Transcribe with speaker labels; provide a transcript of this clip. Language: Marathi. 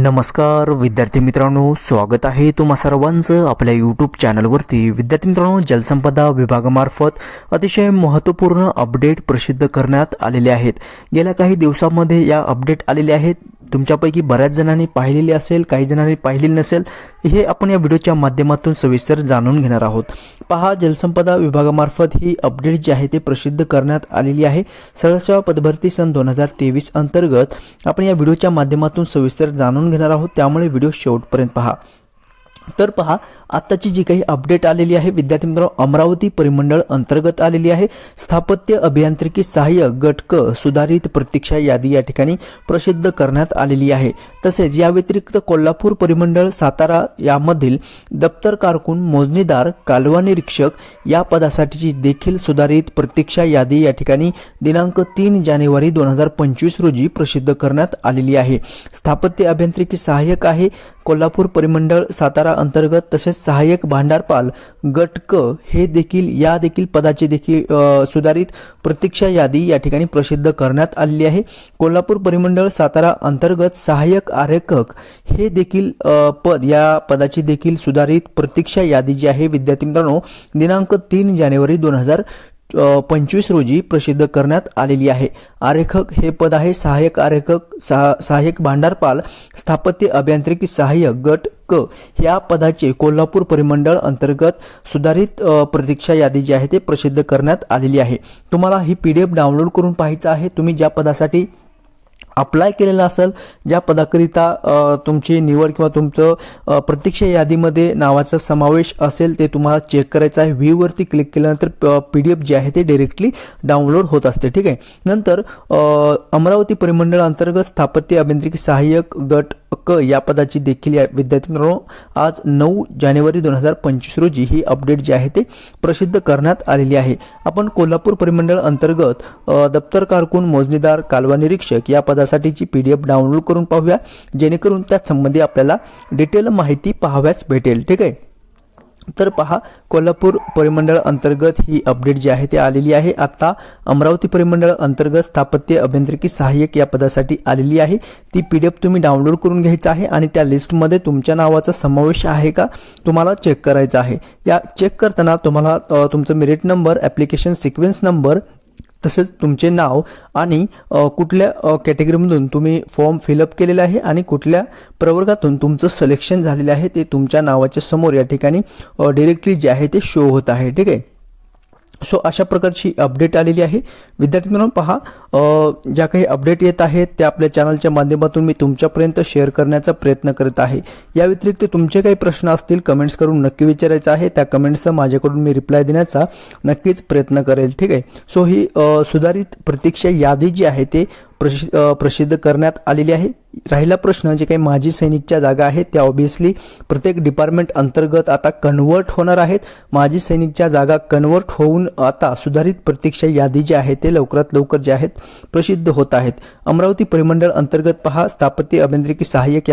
Speaker 1: नमस्कार विद्यार्थी मित्रांनो स्वागत आहे तुम्हा सर्वांचं आपल्या यूट्यूब चॅनलवरती विद्यार्थी मित्रांनो जलसंपदा विभागामार्फत अतिशय महत्त्वपूर्ण अपडेट प्रसिद्ध करण्यात आलेले आहेत. गेल्या काही दिवसामध्ये या अपडेट आलेले आहेत. तुमच्यापैकी बऱ्याच जणांनी पाहिलेली असेल काही जणांनी पाहिलेली नसेल हे आपण या व्हिडिओच्या माध्यमातून सविस्तर जाणून घेणार आहोत. पहा जलसंपदा विभागामार्फत ही अपडेट जी आहे ते प्रसिद्ध करण्यात आलेली आहे. सरळसेवा पदभरती सन दोन हजार तेवीस अंतर्गत आपण या व्हिडिओच्या माध्यमातून सविस्तर जाणून घेणार आहोत. त्यामुळे व्हिडिओ शेवटपर्यंत पहा. तर पहा आत्ताची जी काही अपडेट आलेली आहे विद्यार्थी मित्रांनो अमरावती परिमंडळ अंतर्गत आलेली आहे. स्थापत्य अभियांत्रिकी सहाय्यक गटक सुधारित प्रतीक्षा यादी या ठिकाणी प्रसिद्ध करण्यात आलेली आहे. तसेच या व्यतिरिक्त कोल्हापूर परिमंडळ सातारा यामधील दप्तर कारकून मोजणीदार कालवा निरीक्षक या पदासाठीची देखील सुधारित प्रतीक्षा यादी या ठिकाणी दिनांक तीन जानेवारी दोन हजार पंचवीस रोजी प्रसिद्ध करण्यात आलेली आहे. स्थापत्य अभियांत्रिकी सहाय्यक आहे कोल्हापूर परिमंडळ सातारा अंतर्गत तसेच सहाय्यक भांडारपाल गट क हे देखील या देखील पदाची देखील सुधारित प्रतीक्षा यादी या ठिकाणी प्रसिद्ध करण्यात आलेली आहे. कोल्हापूर परिमंडळ सातारा अंतर्गत सहाय्यक आरेखक हे देखील पद या पदाची देखील सुधारित प्रतीक्षा यादी जी आहे विद्यार्थी मित्रांनो दिनांक तीन जानेवारी दोन हजार पंचवीस रोजी प्रसिद्ध करण्यात आलेली आहे. आरेखक हे पद आहे सहाय्यक आरेखक सहा सहाय्यक भांडारपाल स्थापत्य अभियांत्रिकी सहाय्यक गट क. या पदाचे कोल्हापूर परिमंडळ अंतर्गत सुधारित प्रतीक्षा यादी जी आहे ते प्रसिद्ध करण्यात आलेली आहे. तुम्हाला ही पी डी एफ डाउनलोड करून पाहायचं आहे. तुम्ही ज्या पदासाठी अप्लाय केलेला असेल ज्या पदाकरिता तुमची निवड किंवा तुमचं प्रतीक्षा यादीमध्ये नावाचा समावेश असेल ते तुम्हाला चेक करायचं आहे. व्ह्यूवरती क्लिक केल्यानंतर पी डी एफ जे आहे ते डिरेक्टली डाउनलोड होत असते. ठीक आहे? नंतर अमरावती परिमंडळ अंतर्गत स्थापत्य अभियांत्रिकी सहाय्यक गट क या पदाची देखील या विद्यार्थी मित्रांनो आज नऊ जानेवारी दोन हजार पंचवीस रोजी ही अपडेट जी आहे ते प्रसिद्ध करण्यात आलेली आहे. आपण कोल्हापूर परिमंडळ अंतर्गत दप्तर कारकून मोजणीदार कालवा निरीक्षक या पदासाठीची पी डी एफ डाउनलोड करून पाहूया. जेणेकरून त्यात संबंधी आपल्याला डिटेल माहिती पाहाव्याच भेटेल. ठीक आहे? तर पहा कोल्हापूर परिमंडळ अंतर्गत ही अपडेट जी आहे ती आलेली आहे. आता अमरावती परिमंडळ अंतर्गत स्थापत्य अभियांत्रिकी सहाय्यक या पदासाठी आलेली आहे. ती पी डी एफ तुम्ही डाउनलोड करून घ्यायचं आहे आणि त्या लिस्टमध्ये तुमच्या नावाचा समावेश आहे का तुम्हाला चेक करायचा आहे. या चेक करताना तुम्हाला तुमचं merit number application sequence number तसेच तुमचे नाव आणि कुठल्या कॅटेगरीमधून तुम्ही फॉर्म फिलअप केलेला आहे आणि कुठल्या प्रवर्गातून तुमचं सिलेक्शन झालेलं आहे ते तुमच्या नावाच्या समोर या ठिकाणी डिरेक्टली जे आहे ते शो होत आहे. ठीक आहे? सो अशा प्रकारची अपडेट आलेली आहे. विद्यार्थी मित्रांनो पहा ज्या काही अपडेट येत आहेत त्या आपल्या चॅनलच्या माध्यमातून मी तुमच्यापर्यंत शेअर करण्याचा प्रयत्न करत आहे. या व्यतिरिक्त तुमचे काही प्रश्न असतील कमेंट्स करून नक्की विचारायचं आहे. त्या कमेंट्सचा माझ्याकडून मी रिप्लाय देण्याचा नक्कीच प्रयत्न करेल. ठीक आहे? सो ही सुधारित प्रतीक्षा यादी जी आहे ते प्रसि प्रसिद्ध करण्यात आलेली आहे. राहिला प्रश्न जे काही माजी सैनिकच्या जागा आहेत त्या ऑब्विसली प्रत्येक डिपार्टमेंट अंतर्गत आता कन्वर्ट होणार आहेत. माजी सैनिकच्या जागा कन्वर्ट होऊन आता सुधारित प्रतीक्षा यादी जी आहे ते लवकरात लवकर जे आहेत प्रसिद्ध होत आहेत. अमरावती परिमंडळ अंतर्गत पहा स्थापत्य अभियांत्रिकी सहाय्यक या